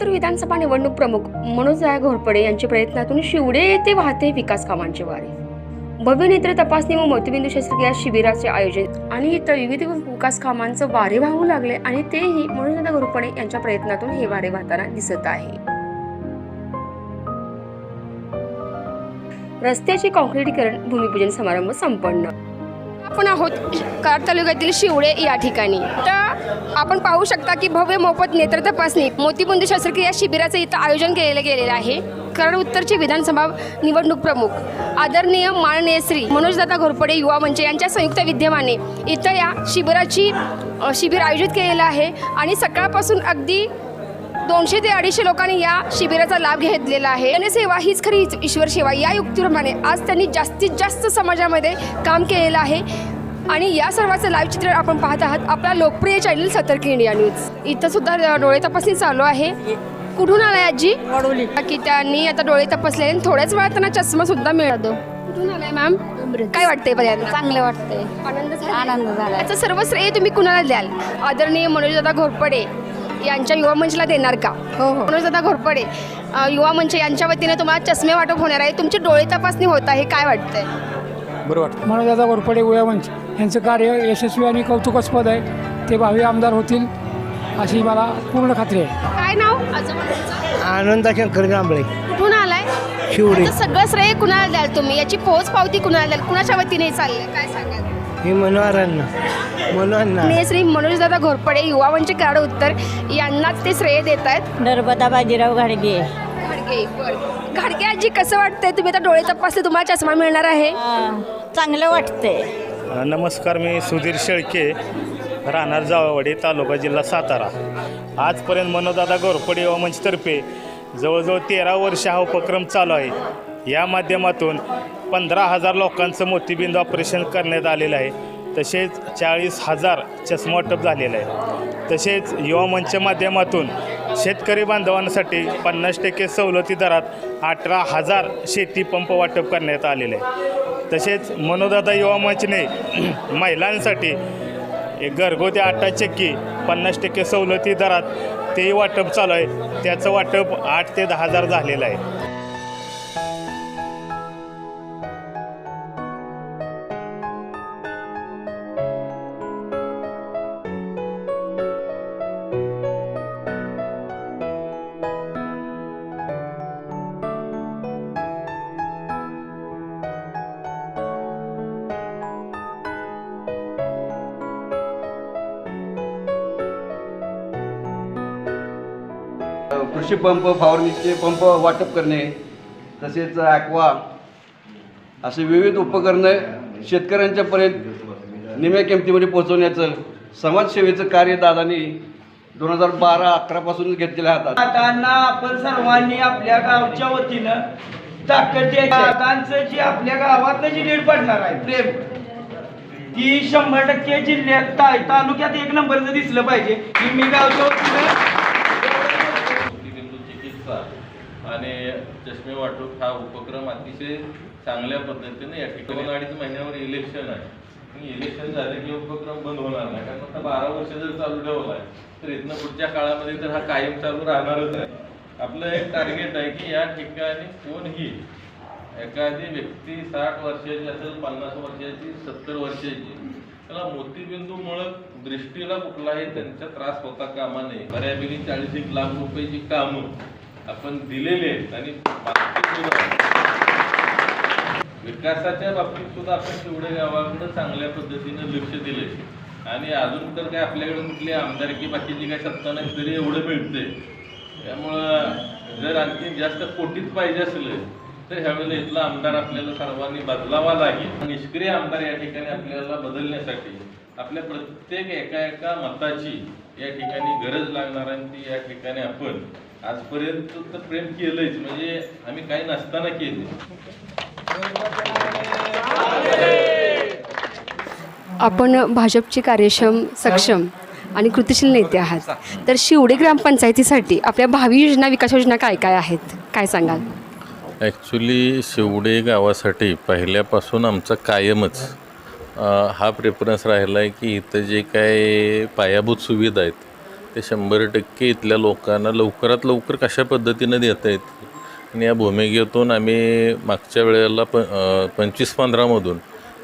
एकाहत्तर विधानसभा निवडणूक प्रमुख मनोजराय घोरपडे यांच्या प्रयत्नातून शिवडे येथे वाहते विकास कामांचे वारे. भव्य नेत्र तपासणी व मोतीबिंदू शस्त्रक्रिया शिबिराचे आयोजन. आणि इतर विविध विकास कामांचं वारे वाहू लागले आणि तेही मनोजदादा घोरपडे यांच्या प्रयत्नातून हे वारे वाहताना दिसत आहे. रस्त्याचे काँक्रिटीकरण भूमिपूजन समारंभ संपन्न. आपण आहोत कार तालुक्यातील शिवळे या ठिकाणी. तर आपण पाहू शकता की भव्य मोफत नेत्र तपासणी मोतीबुंदी शस्त्रक्रिया शिबिराचं इथं आयोजन केलेलं गेलेलं आहे. कारण उत्तरचे विधानसभा निवडणूक प्रमुख आदरणीय माननीय श्री मनोजदादा घोरपडे युवा मंच यांच्या संयुक्त विद्यमाने इथं या शिबिराची शिबिर आयोजित केलेलं आहे. आणि सकाळपासून अगदी दोनशे ते अडीचशे लोकांनी या शिबिराचा लाभ घेतलेला आहे. जनसेवा हीच खरी ईश्वर सेवा. या युक्तीप्रमाणे आज त्यांनी जास्तीत जास्त समाजामध्ये काम केलेलं आहे. आणि या सर्वाचं लाईव्ह चित्र आपण पाहत आहात आपला लोकप्रिय चॅनल सतर्क इंडिया न्यूज इथं सुद्धा डोळे तपासणी चालू आहे. कुठून आलाय आजी? की त्यांनी आता डोळे तपासले आणि थोड्याच वेळात त्यांना चष्मा सुद्धा मिळतो कुठून आलाय मॅम काय वाटतंय पर्यंत? चांगले वाटते आनंद झाला? आनंद झाला याचं सर्व श्रेय तुम्ही कुणाला द्याल? आदरणीय मनोजदादा घोरपडे. यांच्या युवा मंचला देणार का? हो हो. मनोजदादा घोरपडे अ, युवा मंच यांच्या वतीने तुम्हाला चष्मे वाटप होणार आहे. तुमची डोळे तपासणी होत आहे काय वाटतंय? बरं वाटतं मनोजादा घोरपडे उयावंच यांचं कार्य यशस्वी आणि कौतुकास्पद आहे. ते भावी आमदार होतील अशी मला पूर्ण खात्री आहे. काय नाव? आनंदा शंकर जांभळे कुठून आलाय? शिवडे. याचं सगळं श्रेय कुणाला द्याल तुम्ही? याची पोहोच पावती कुणाला द्याल? कुणाच्या वतीने चाललंय? काय सांगाल? हे मनोहरांना मनोहरांना मी श्री मनोजदादा घोरपडे युवा मंच कराड उत्तर. यांनाच ते श्रेय देत आहेत नर्मदा बाजीराव घाडगे. घाडगे बरं. घाडगे आजी कसं वाटतंय? तुम्ही आता डोळे तपासले तुम्हाला चष्मा मिळणार आहे? चांगलं वाटतंय. नमस्कार मी सुधीर शेळके राहणार जावळवाडी तालुका जिल्हा सातारा. आजपर्यंत मनोदादा घोरपडे युवा मंचतर्फे जवळजवळ तेरा वर्ष हा उपक्रम चालू आहे. या माध्यमातून पंधरा हजार लोकांचं मोतीबिंद ऑपरेशन करण्यात आलेलं आहे. तसेच चाळीस हजार चष्मा वाटप झालेलं आहे. तसेच युवा मंचच्या माध्यमातून शेतकरी बांधवांसाठी पन्नास टक्के सवलती दरात अठरा हजार शेती पंप वाटप करण्यात आलेलं आहे. तसेच मनोदादा युवा मंचने महिलांसाठी एक घरगुती आटा चक्की पन्नास टक्के सवलती दरात तेही वाटप चालू आहे. त्याचं वाटप आठ ते दहा हजार झालेलं आहे. कृषी पंप फवारणीचे पंप वाटप करणे तसेच ॲक्वा असे विविध उपकरणं शेतकऱ्यांच्यापर्यंत निम्या किमतीमध्ये पोहोचवण्याचं समाजसेवेचं कार्य दादानी दोन हजार बारा अकरापासून घेतलेल्या हातात दादांना आपण सर्वांनी आपल्या गावच्या वतीनं ताकद दादांचं जे आपल्या गावातलं जी लीड पडणार आहे प्रेम ती शंभर टक्के जिल्ह्यात तालुक्यात एक नंबरचं दिसलं पाहिजे. की मी गावच्या वतीनं मोतीबिंदू चिकित्सा आणि चष्मे वाटप हा उपक्रम अतिशय चांगल्या पद्धतीने या ठिकाणी अडीच महिन्यावर इलेक्शन आहे. इलेक्शन झाले की उपक्रम बंद होणार नाही. कारण आता बारा वर्ष जर चालू ठेवला आहे तर इथनं पुढच्या काळामध्ये तर हा कायम चालू राहणारच आहे. आपलं एक टार्गेट आहे की या ठिकाणी कोणही एखादी व्यक्ती साठ वर्षाची असेल पन्नास वर्षाची सत्तर वर्षाची त्याला मोतीबिंदूमुळं दृष्टीला कुठलाही त्यांचा त्रास होता कामा नये. बऱ्यापैकी चाळीस एक लाख रुपयाची कामं आपण दिलेले आहेत आणि विकासाच्या बाबतीत सुद्धा आपण शिवडे गावाकडं चांगल्या पद्धतीनं लक्ष दिले आणि अजून तर काय आपल्याकडे कुठली आमदारकी बाकीची काही सत्ता नाही तरी एवढं मिळते त्यामुळं जर आणखी जास्त कोटीत पाहिजे असलं तर ह्यावेळेला इथला आमदार आपल्याला सर्वांनी बदलावा लागेल. निष्क्रिय आमदार या ठिकाणी आपल्याला बदलण्यासाठी आपल्या प्रत्येक एका एका मताची या ठिकाणी गरज लागणार आणि ती या ठिकाणी आपण आजपर्यंत तर प्रेम केलंच म्हणजे आम्ही काही नसताना केले. आपण भाजपचे कार्यक्षम सक्षम आणि कृतिशील नेते आहात. तर शिवडे ग्रामपंचायतीसाठी आपल्या भावी योजना विकास योजना काय काय आहेत? काय सांगाल? ॲक्च्युली शिवडे गावासाठी पहिल्यापासून आमचा कायमच हा प्रेफरन्स राहिला आहे की इथं जे काय पायाभूत सुविधा आहेत ते शंभर टक्के इथल्या लोकांना लवकरात लवकर कशा पद्धतीनं देता येतील? आणि या भूमिकेतून आम्ही मागच्या वेळेला प पंचवीस पंधरामधून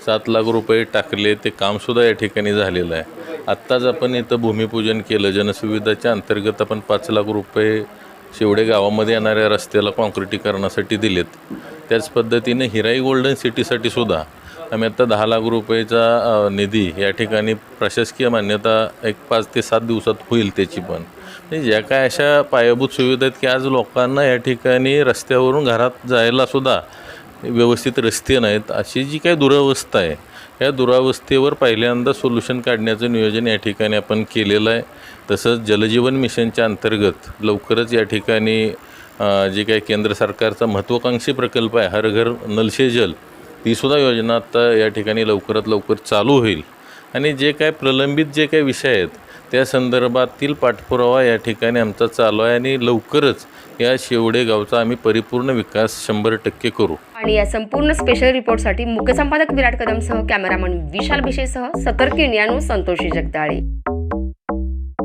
सात लाख रुपये टाकले ते कामसुद्धा या ठिकाणी झालेलं आहे. आत्ताच आपण इथं भूमिपूजन केलं जनसुविधाच्या अंतर्गत आपण पाच लाख रुपये शेवडे गावामध्ये येणाऱ्या रस्त्याला काँक्रिटीकरणासाठी दिलेत. त्याच पद्धतीने हिराई गोल्डन सिटीसाठी सुद्धा आम्ही आता दहा लाख रुपयेचा निधी या ठिकाणी प्रशासकीय मान्यता एक पाच ते सात दिवसात होईल त्याची पण. म्हणजे ज्या काय अशा पायाभूत सुविधा आहेत की आज लोकांना या ठिकाणी रस्त्यावरून घरात जायला सुद्धा व्यवस्थित रस्ते नाहीत अशी जी काही दुरावस्था आहे या दुरावस्थेवर पहिल्यांदा सोल्युशन काढण्याचं नियोजन या ठिकाणी आपण केलेलं आहे. तसंच जलजीवन मिशनच्या अंतर्गत लवकरच या ठिकाणी जे काही केंद्र सरकारचा महत्त्वाकांक्षी प्रकल्प आहे हर घर नलशे जल तीसुद्धा योजना आता या ठिकाणी लवकरात लवकर चालू होईल. आणि जे काय प्रलंबित जे काही विषय आहेत त्या संदर्भातील पाठपुरावा या ठिकाणी आमचा चालू आहे आणि लवकरच या शेवडे गावचा आम्ही परिपूर्ण विकास शंभर टक्के करू. आणि या संपूर्ण स्पेशल रिपोर्टसाठी मुख्य संपादक विराट कदमसह कॅमेरामन विशाल भिशेसह सतर्क इंडिया संतोषी जगदाळे.